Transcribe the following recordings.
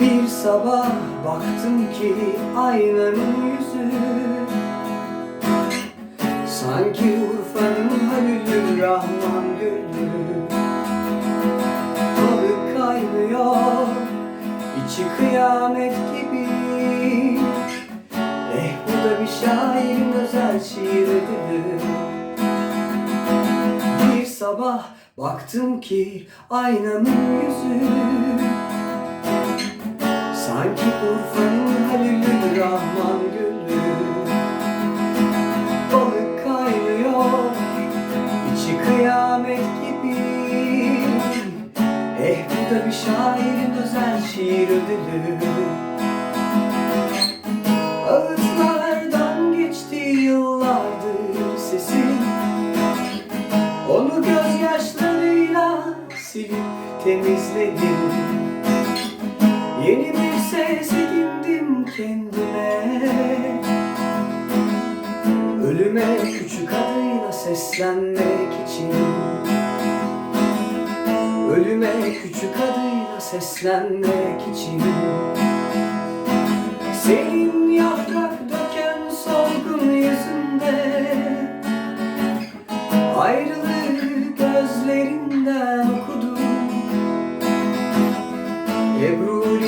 Bir sabah baktım ki aynanın yüzü Sanki Urfa'nın Halil'ü Rahman Gülü Balık kaynıyor içi kıyamet gibi Eh bu da bir şairin özel şiiridir Bir sabah baktım ki aynanın yüzü Sanki Urfa'nın Halil'ü Rahman Gülü. Balık kaynıyor içi kıyamet gibi. Eh bu da bir şairin özel şiir ödülü. Ağıtlardan geçti yıllardır sesin Onu gözyaşlarıyla silip temizledim Yeni bir ses edindim kendime. Ölüme küçük adıyla seslenmek için. Ölüme küçük adıyla seslenmek için. Senin yaprak döken solgun yüzünde Ayrılığı gözlerinden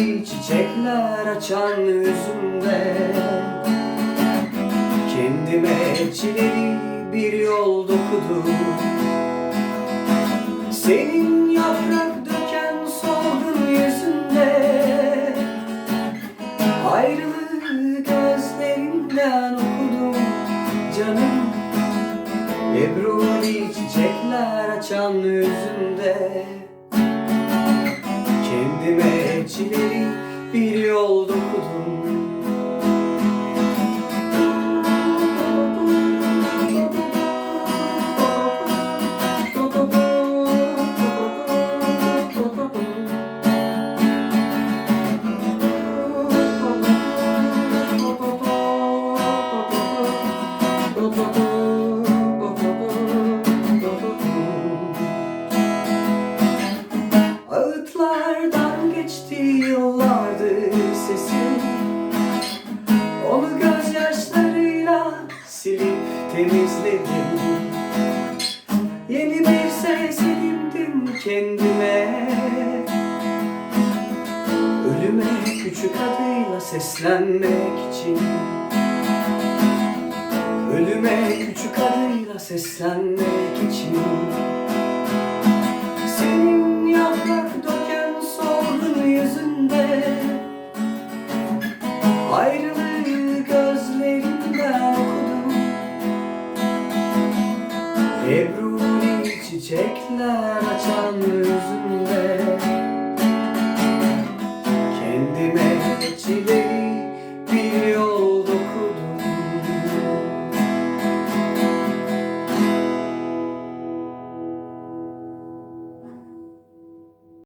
Ebruli çiçekler açan yüzünde Kendime çileli bir yol dokudum. Senin yaprak döken solgun yüzünde. Ayrılığı gözlerinden okudum canım. Ebruli çiçekler açan yüzünde bir yol dokudum. Ağıtlardan geçti yıllardır sesim Onu gözyaşlarıyla silip temizledim. Yeni bir ses edindim kendime. Ölüme küçük adıyla seslenmek için. Ölüme küçük adıyla seslenmek için Ebruni çiçekler açan yüzünde Kendime çile